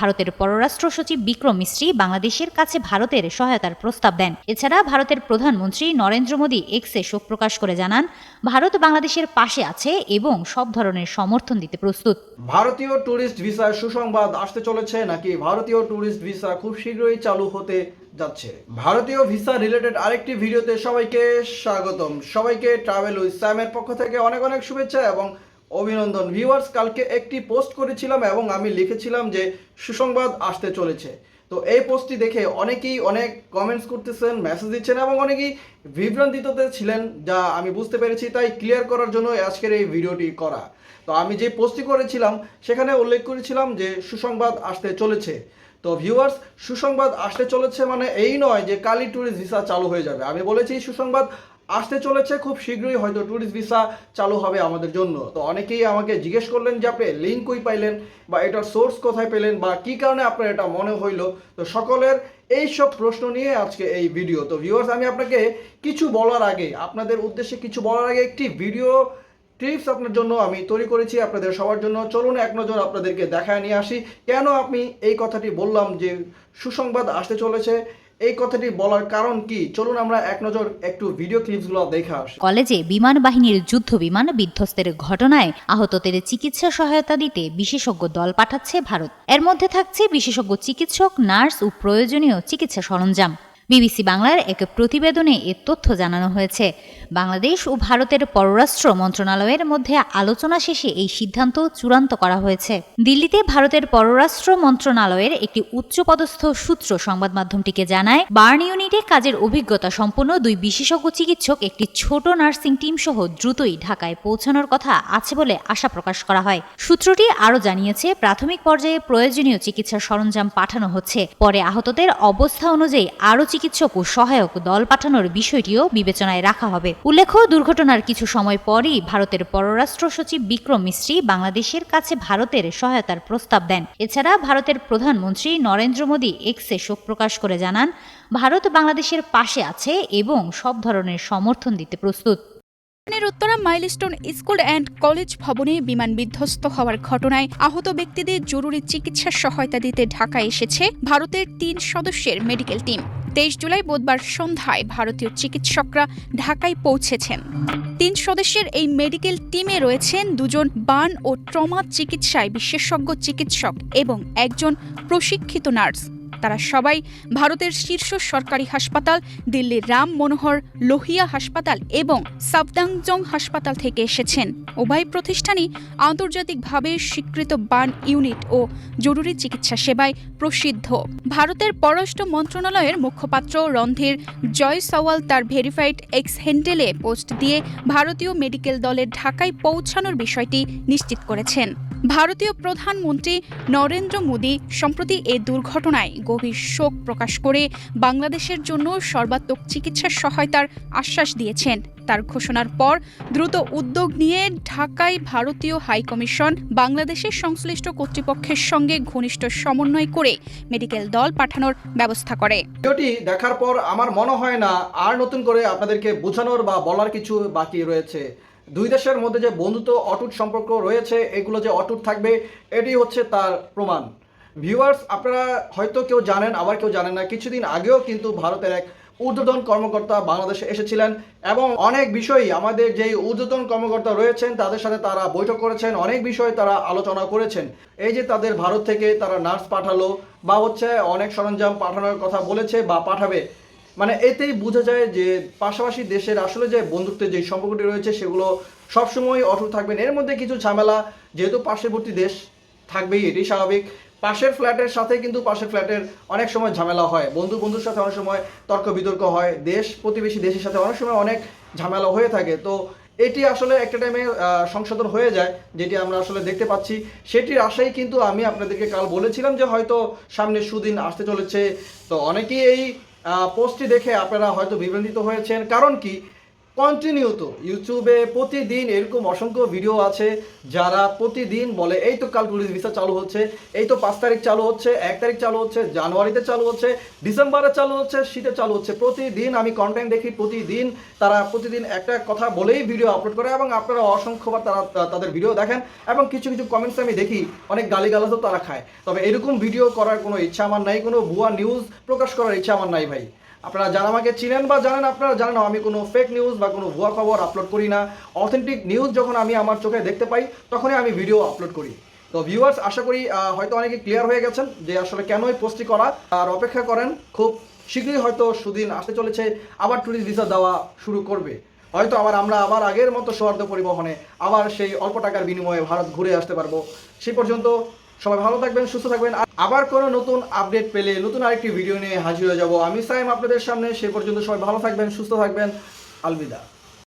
ভারতের পররাষ্ট্র সচিব বিক্রম মিশ্রি বাংলাদেশের কাছে ভারতের সহায়তার প্রস্তাব দেন। এছাড়া ভারতের প্রধানমন্ত্রী নরেন্দ্র মোদী এক্সে শোক প্রকাশ করে জানান, ভারত বাংলাদেশের পাশে আছে এবং সব ধরনের সমর্থন দিতে প্রস্তুত। ভারতীয় ট্যুরিস্ট ভিসার সুসংবাদ আসতে চলেছে নাকি ভারতীয় ট্যুরিস্ট ভিসা খুব শীঘ্রই চালু হতে যাচ্ছে? ভারতীয় ভিসা রিলেটেড আরেকটি ভিডিওতে সবাইকে স্বাগতম। সবাইকে ট্রাভেল উইথ স্যামের পক্ষ থেকে অনেক অনেক শুভেচ্ছা এবং অভিনন্দন। ভিউয়ার্স কালকে একটি পোস্ট করেছিলাম এবং আমি লিখেছিলাম যে সুসংবাদ আসতে চলেছে। তো এই পোস্টটি দেখে অনেকেই অনেক কমেন্টস করতেছেন মেসেজ দিচ্ছেন এবং অনেকেই বিভ্রান্তিতে ছিলেন যা আমি বুঝতে পেরেছি, তাই ক্লিয়ার করার জন্য আজকের এই ভিডিওটি করা। তো আমি যে পোস্টটি করেছিলাম, সেখানে উল্লেখ করেছিলাম যে সুসংবাদ আসতে চলেছে। তো ভিউয়ার্স সুসংবাদ আসতে চলেছে মানে এই নয় যে কালি ট্যুরিস্ট ভিসা চালু হয়ে যাবে। আমি বলেছি সুসংবাদ আসতে চলেছে খুব শীঘ্রই, হয়তো ট্যুরিস্ট ভিসা চালু হবে আমাদের জন্য। তো অনেকেই আমাকে জিজ্ঞেস করলেন যে, আপনি লিঙ্ক কই পাইলেন বা এটার সোর্স কোথায় পেলেন বা কি কারণে আপনার এটা মনে হইল? তো সকলের এই সব প্রশ্ন নিয়ে আজকে এই ভিডিও তো ভিউয়ার্স আমি আপনাকে কিছু বলার আগে, আপনাদের উদ্দেশ্যে কিছু বলার আগে একটি ভিডিও টিপস আপনার জন্য আমি তৈরি করেছি আপনাদের সবার জন্য। চলুন এক নজর আপনাদেরকে দেখায় নিয়ে আসি। কেন আমি এই কথাটি বললাম যে সুসংবাদ আসতে চলেছে? এই কথাটি বলার কারণ কি? চলুন আমরা এক নজর একটু ভিডিও ক্লিপসগুলো দেখে আসি। কলেজে বিমান বাহিনীর যুদ্ধ বিমান বিধ্বস্তের ঘটনায় আহতদের চিকিৎসা সহায়তা দিতে বিশেষজ্ঞ দল পাঠাচ্ছে ভারত। এর মধ্যে থাকছে বিশেষজ্ঞ চিকিৎসক, নার্স ও প্রয়োজনীয় চিকিৎসা সরঞ্জাম। বিবিসি বাংলার এক প্রতিবেদনে এ তথ্য জানানো হয়েছে। বাংলাদেশ ও ভারতের পররাষ্ট্র মন্ত্রণালয়ের মধ্যে আলোচনা শেষে এই সিদ্ধান্ত চূড়ান্ত করা হয়েছে। দিল্লিতে ভারতের পররাষ্ট্র মন্ত্রণালয়ের একটি উচ্চপদস্থ সূত্র সংবাদ মাধ্যমটিকে জানায়, বার্ন ইউনিটে কাজের অভিজ্ঞতা সম্পন্ন দুই বিশেষজ্ঞ চিকিৎসক একটি ছোট নার্সিং টিম সহ দ্রুতই ঢাকায় পৌঁছানোর কথা আছে বলে আশা প্রকাশ করা হয়। সূত্রটি আরও জানিয়েছে, প্রাথমিক পর্যায়ে প্রয়োজনীয় চিকিৎসার সরঞ্জাম পাঠানো হচ্ছে। পরে আহতদের অবস্থা অনুযায়ী আরও চিকিৎসক ও সহায়ক দল পাঠানোর বিষয়টিও বিবেচনায় রাখা হবে। উল্লেখ্য, দুর্ঘটনার কিছু সময় পরই ভারতের পররাষ্ট্র সচিব বিক্রম মিশ্রি বাংলাদেশের কাছে ভারতের সহায়তার প্রস্তাব দেন। এছাড়া ভারতের প্রধানমন্ত্রী নরেন্দ্র মোদী এক্সে শোক প্রকাশ করে জানান, ভারত বাংলাদেশের পাশে আছে এবং সব ধরনের সমর্থন দিতে প্রস্তুত। Uttara Milestone school and college ভবনে বিমান বিধ্বস্ত হওয়ার ঘটনায় আহত ব্যক্তিদের জরুরি চিকিৎসা সহায়তা দিতে ঢাকায় এসেছে ভারতের তিন সদস্যের মেডিকেল টিম। তেইশ জুলাই বুধবার সন্ধ্যায় ভারতীয় চিকিৎসকরা ঢাকায় পৌঁছেছেন। তিন সদস্যের এই মেডিকেল টিমে রয়েছেন দুজন বান ও ট্রমা চিকিৎসায় বিশেষজ্ঞ চিকিৎসক এবং একজন প্রশিক্ষিত নার্স। তারা সবাই ভারতের শীর্ষ সরকারি হাসপাতাল, দিল্লির রাম মনোহর লোহিয়া হাসপাতাল এবং সাবদাংজং হাসপাতাল থেকে এসেছেন। উভয় প্রতিষ্ঠানই আন্তর্জাতিকভাবে স্বীকৃত বান ইউনিট ও জরুরি চিকিৎসা সেবায় প্রসিদ্ধ। ভারতের পররাষ্ট্র মন্ত্রণালয়ের মুখপাত্র রন্ধীর জয় সওয়াল তার ভেরিফাইড এক্স হ্যান্ডেলে পোস্ট দিয়ে ভারতীয় মেডিকেল দলের ঢাকায় পৌঁছানোর বিষয়টি নিশ্চিত করেছেন। ভারতীয় প্রধানমন্ত্রী নরেন্দ্র মোদী সম্প্রতি এ দুর্ঘটনায় গভীর শোক প্রকাশ করে বাংলাদেশের জন্য সর্বাত্মক চিকিৎসা সহায়তার আশ্বাস দিয়েছেন। তার ঘোষণার পর দ্রুত উদ্যোগ নিয়ে ঢাকায় ভারতীয় হাইকমিশন বাংলাদেশের সংশ্লিষ্ট কর্তৃপক্ষের সঙ্গে ঘনিষ্ঠ সমন্বয় করে মেডিকেল দল পাঠানোর ব্যবস্থা করে। ভিডিওটি দেখার পর আমার মনে হয় না আর নতুন করে আপনাদেরকে বোঝানোর বা বলার কিছু বাকি রয়েছে। দুই দেশের মধ্যে যে বন্ধুত্ব অটুট সম্পর্ক রয়েছে, এগুলো যে অটুট থাকবে, এটি হচ্ছে তার প্রমাণ। ভিউয়ার্স আপনারা হয়তো কেউ জানেন, আবার কেউ জানেন না, কিছুদিন আগেও কিন্তু ভারতের এক ঊর্ধ্বতন কর্মকর্তা বাংলাদেশে এসেছিলেন এবং অনেক বিষয়ই আমাদের যেই ঊর্ধ্বতন কর্মকর্তা রয়েছেন, তাদের সাথে তারা বৈঠক করেছেন, অনেক বিষয় তারা আলোচনা করেছেন। এই যে তাদের ভারত থেকে তারা নার্স পাঠালো বা হচ্ছে অনেক সরঞ্জাম পাঠানোর কথা বলেছে বা পাঠাবে মানে এতেই বোঝা যায় যে পাশাপাশি দেশের আসলে যে বন্ধুত্বের যে সম্পর্কটি রয়েছে, সেগুলো সবসময় অটুট থাকবেন এর মধ্যে কিছু ঝামেলা, যেহেতু পার্শ্ববর্তী দেশ থাকবেই এটি স্বাভাবিক। পাশের ফ্ল্যাটের সাথে কিন্তু পাশের ফ্ল্যাটের অনেক সময় ঝামেলা হয়। বন্ধু বন্ধুর সাথে অনেক সময় তর্ক বিতর্ক হয়। দেশ প্রতিবেশী দেশের সাথে অনেক সময় অনেক ঝামেলা হয়ে থাকে। তো এটি আসলে একটা টাইমে সংশোধন হয়ে যায়, যেটি আমরা আসলে দেখতে পাচ্ছি। সেটির আশাই কিন্তু আমি আপনাদেরকে কাল বলেছিলাম যে হয়তো সামনে সুদিন আসতে চলেছে। তো অনেকেই এই পোস্টটি দেখে আপনারা হয়তো বিভ্রান্তিত হয়েছেন। কারণ কি? কন্টিনিউত ইউটিউবে প্রতিদিন এরকম অসংখ্য ভিডিও আছে, যারা প্রতিদিন বলে, এই তো কাল ট্যুরিস্ট ভিসা চালু হচ্ছে, এই তো পাঁচ তারিখ চালু হচ্ছে, এক তারিখ চালু হচ্ছে, জানুয়ারিতে চালু হচ্ছে, ডিসেম্বরে চালু হচ্ছে, শীতে চালু হচ্ছে। প্রতিদিন আমি কন্টেন্ট দেখি, প্রতিদিন তারা প্রতিদিন একটা কথা বলেই ভিডিও আপলোড করে এবং আপনারা অসংখ্যবার তারা তাদের ভিডিও দেখেন এবং কিছু কিছু কমেন্টস আমি দেখি, অনেক গালিগালাজও তারা খায়। তবে এরকম ভিডিও করার কোনো ইচ্ছা আমার নাই, কোনো ভুয়া নিউজ প্রকাশ করার ইচ্ছা আমার নাই ভাই। আপনারা যারা আমাকে চিনেন বা জানেন, আপনারা জানেন আমি কোনো ফেক নিউজ বা কোনো ভুয়া খবর আপলোড করি না। অথেন্টিক নিউজ যখন আমি আমার চোখে দেখতে পাই, তখনই আমি ভিডিও আপলোড করি। তো ভিউয়ার্স আশা করি হয়তো অনেকে ক্লিয়ার হয়ে গেছেন যে আসলে কেন এই পোস্টটি করা। আর অপেক্ষা করেন, খুব শীঘ্রই হয়তো সুদিন আসতে চলেছে, আবার ট্যুরিস্ট ভিসা দেওয়া শুরু করবে। হয়তো আবার আমরা আবার আগের মতো সৌহার্দ্য পরিবহনে আবার সেই অল্প টাকার বিনিময়ে ভারত ঘুরে আসতে পারব। সেই পর্যন্ত সবাই ভালো থাকবেন, সুস্থ থাকবেন। আবার কোনো নতুন আপডেট পেলে নতুন আরেকটি ভিডিও নিয়ে হাজির হয়ে যাব। আমি সাইম আপনাদের সামনে, সে পর্যন্ত সবাই ভালো থাকবেন, সুস্থ থাকবেন। আলবিদা।